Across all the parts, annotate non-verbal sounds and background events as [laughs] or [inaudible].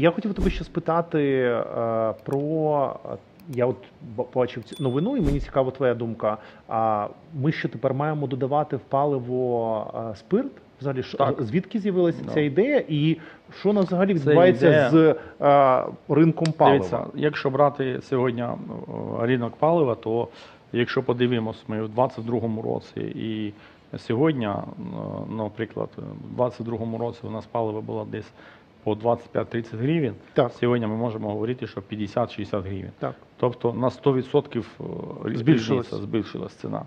Я хотів тебе ще спитати е, про. е, Я от бачив цю новину, і мені цікава твоя думка. А ми що тепер маємо додавати в паливо е, спирт? Взагалі, Так. звідки з'явилася Да. ця ідея, і що нас взагалі відбувається ідея- з е, ринком палива? Дивіться, якщо брати сьогодні е, ринок палива, то якщо подивимось, ми в 22-му році і сьогодні, наприклад, в 22-му році у нас паливо було десь по 25-30 гривень. Так. Сьогодні ми можемо говорити, що 50-60 гривень. Так. Тобто на 100% рі- Збільшилась. різниця, збільшилась ціна.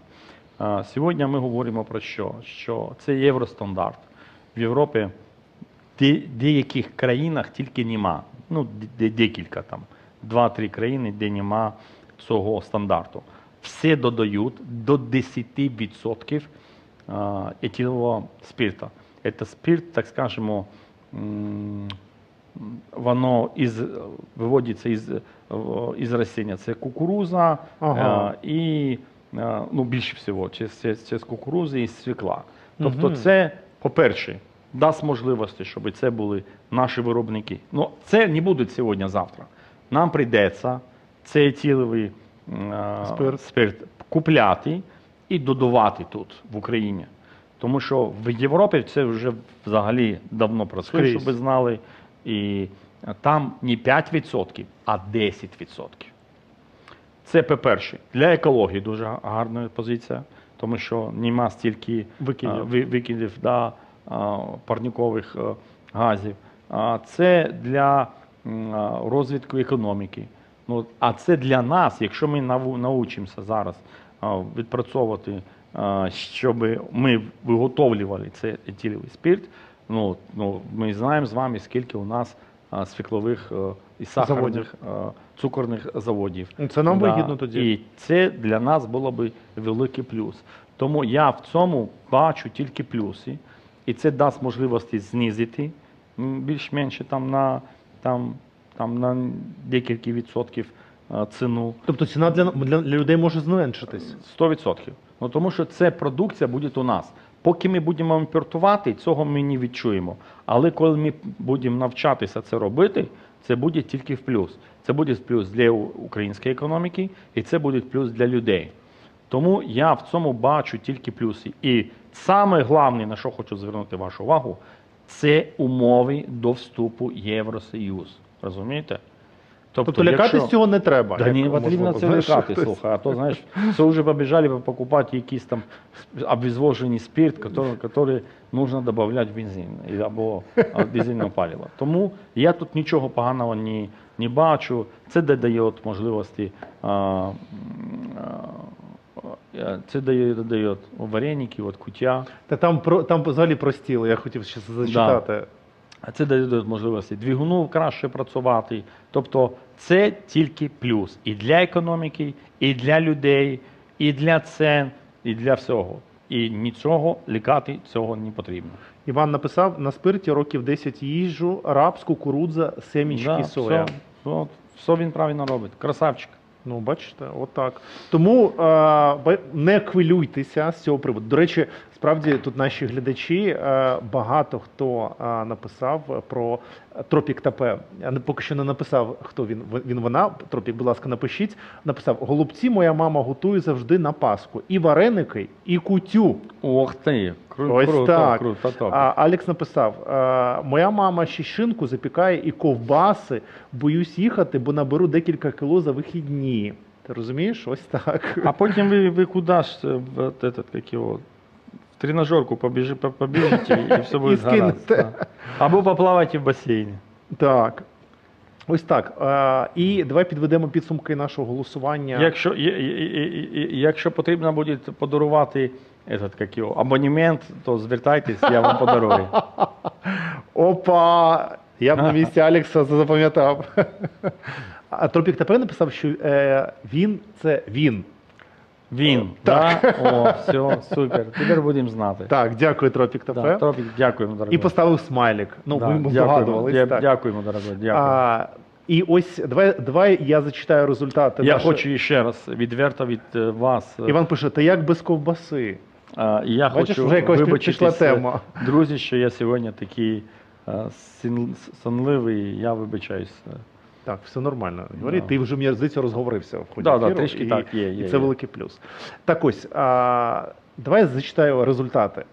А, Сьогодні ми говоримо про що? Що це євростандарт. В Європі де, деяких країнах тільки нема. Ну, де, декілька там, два-три країни, де нема цього стандарту. Все додають до 10% а, етилового спирта. Це спирт, так скажемо, воно із, виводиться із, із растіння. Це кукуруза Ага. е, і е, ну, більше всього через, через, через кукурузи і свікла. Тобто, Мгм. це, по-перше, дасть можливості, щоб це були наші виробники. Ну, це не буде сьогодні-завтра. Нам прийдеться цей етиловий е, Спирт. спирт купляти і додавати тут, в Україні. Тому що в Європі це вже взагалі давно працює, щоб ви знали. І там не 5%, а 10%. Це по-перше, для екології дуже гарна позиція, тому що нема стільки Викидів. а, викидів да, парникових е, газів. А Це для розвитку економіки. Ну, а це для нас, якщо ми научимося зараз відпрацьовувати, щоб ми виготовлювали цей етиловий спирт, ну, ну, ми знаємо з вами, скільки у нас свіклових е, і сахарних е, цукорних заводів. Ну, Це нам вигідно тоді. І це для нас було б великий плюс. Тому я в цьому бачу тільки плюси, і це дасть можливості знизити більш-менш там на, там, там на декілька відсотків е, ціну. Тобто ціна для, для, для людей може зменшитись. 100%. Ну, тому що ця продукція буде у нас. Поки ми будемо імпортувати, цього ми не відчуємо. Але коли ми будемо навчатися це робити, це буде тільки в плюс. Це буде плюс для української економіки, і це буде плюс для людей. Тому я в цьому бачу тільки плюси. І саме головне, на що хочу звернути вашу увагу, це умови до вступу в Євросоюз. Розумієте? Тобто, лякатись якщо- цього не треба. Да не потрібно це лякати, слухай. А то, знаєш, це вже побіжали покупати якийсь там обезвожений спирт, который нужно додавати в бензин або дизельне паливо. Тому я тут нічого поганого не, не бачу. Це додає можливості. А, а, це дає, додає вареники, от кутя. Та там про там взагалі простіли, я хотів ще зачитати. А це дає можливості двигуну краще працювати. Тобто це тільки плюс і для економіки, і для людей, і для цен, і для всього. І нічого лікати цього не потрібно. Іван написав: на спирті років 10 їжджу, рапс, кукурудза, семічки, Да, соя. все, все, все він правильно робить. Красавчик. Ну, бачите, отак. Тому е, не хвилюйтеся з цього приводу. До речі, справді тут наші глядачі е, багато хто е, написав про Тропік ТП. Я поки що не написав, хто він. Він вона. Тропік, будь ласка, напишіть. Написав: голубці, моя мама готує завжди на Пасху. І вареники, і кутю. Ох ти, кру, Ось круто, так. круто, так. А, Алекс написав: е, моя мама ще шинку запікає і ковбаси. Боюсь їхати, бо наберу декілька кіло за вихідні. Ти розумієш? Ось так. А потім ви, ви куди ж е, этот, як його, в тренажерку побіжи, побіжите і все буде гаразд. Або поплавайте в басейні. Так. Ось так. Е, і давай підведемо підсумки нашого голосування. Якщо, якщо потрібно буде подарувати этот, як його, абонемент, то звертайтесь, я вам подарую. [laughs] Опа! Я б на місці Алекса запам'ятав. [laughs] А Тропік ТП написав, що е, він це він. Він. Да? О, все, супер. Тепер будемо знати. Так, дякую, Тропік ТП. Да, Тропік, дякуємо, дорогой. і поставив смайлик. Ну, Да, ми дякуємо, дя- так. Дякуємо, дорогой, дякую. А, і ось давай, давай я зачитаю результати. я нашої- хочу ще раз відверто від е, вас. е, Іван пише: та як без ковбаси? Е, я Бачиш, хочу вже якось вибачитись, тема. Друзі, що я сьогодні такий сонливий, я вибачаюсь. е, Так, все нормально. Георгій, Да. ти вже мені здається розговорився в ході Да, да, трішки і, так, є, і це є. великий плюс. Так ось, а, давай я зачитаю результати.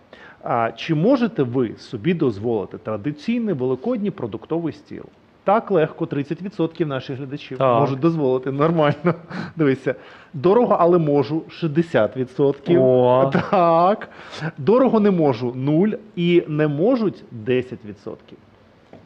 А, чи можете ви собі дозволити традиційний великодній продуктовий стіл? Так легко, 30% наших глядачів Так. можуть дозволити. Нормально. [laughs] Дивися. Дорого, але можу 60%. О. Так. Дорого не можу 0 і не можуть 10%.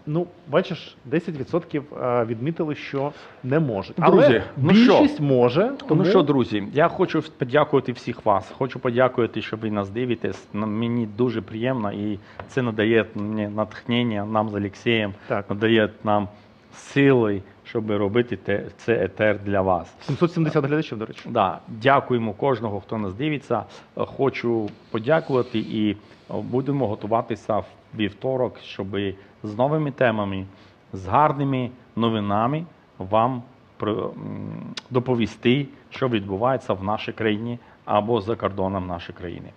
Ну, бачиш, 10% відмітили, що не можуть. Але Друзі, ну що? може. Тому... Ну що, друзі, я хочу подякувати всіх вас. Хочу подякувати, що ви нас дивитесь. Мені дуже приємно і це надає мені натхнення нам з Олексієм, надає нам сили, щоб робити те, це етер для вас. 770 глядачів, до речі. Да, дякуємо кожного, хто нас дивиться. Хочу подякувати і будемо готуватися в вівторок, щоб з новими темами, з гарними новинами вам доповісти, що відбувається в нашій країні або за кордоном нашої країни.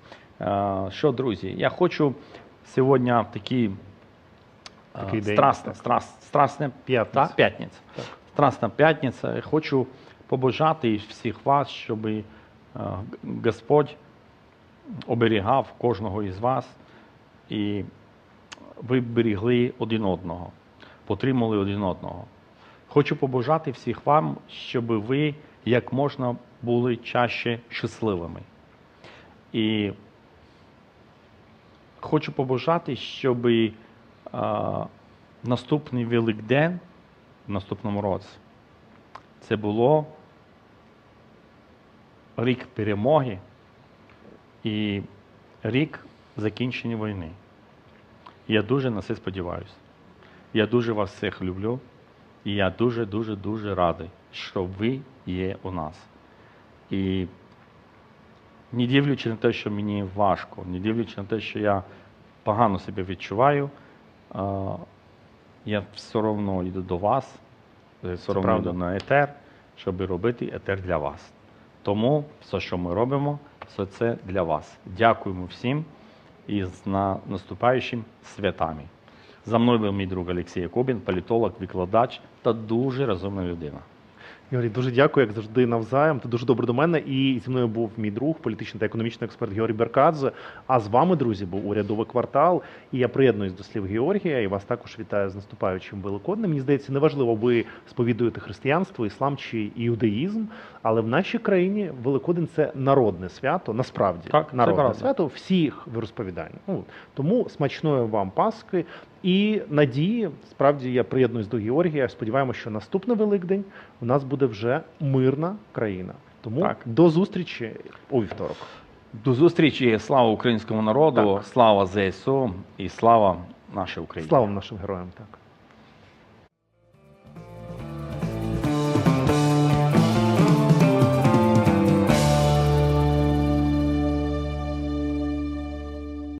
Е, Що, друзі, я хочу сьогодні такий, е, Такий страсне, страс- страсне П'ятниця. п'ятниця. Страсна п'ятниця. Я Хочу побажати всіх вас, щоб е, Господь оберігав кожного із вас і ви берегли один одного, потримали один одного. Хочу побажати всіх вам, щоб ви як можна були чаще щасливими. І хочу побажати, щоб е, наступний Великдень в наступному році це було рік перемоги і рік закінчення війни. Я дуже на це сподіваюся. Я дуже вас всіх люблю. І я дуже, дуже, радий, що ви є у нас. І не дивлячись на те, що мені важко, не дивлячись на те, що я погано себе відчуваю, я все одно йду до вас, е, все одно йду на етер, щоб робити етер для вас. Тому все, що ми робимо, все це для вас. Дякуємо всім і з на наступаючим святами. За мною був мій друг Олексій Якобін, політолог, викладач та дуже розумна людина. Георгій, дуже дякую, як завжди, навзаєм. Ти дуже добре до мене. І зі мною був мій друг, політичний та економічний експерт Георгій Беркадзе. А з вами, друзі, був урядовий квартал. І я приєднуюсь до слів Георгія. І вас також вітаю з наступаючим Великоднем. Мені здається, неважливо, ви сповідуєте християнство, іслам чи іудаїзм, але в нашій країні Великодень це народне свято. Насправді Так, народне свято всіх віросповідань. Ну, тому смачної вам Пасхи і надії. Справді я приєднуюсь до Георгія. Сподіваємося, що наступний Великдень у нас буде вже мирна країна. Тому Так. до зустрічі у вівторок. До зустрічі! Слава українському народу, Так. слава ЗСУ і слава нашій Україні! Слава нашим героям! Так.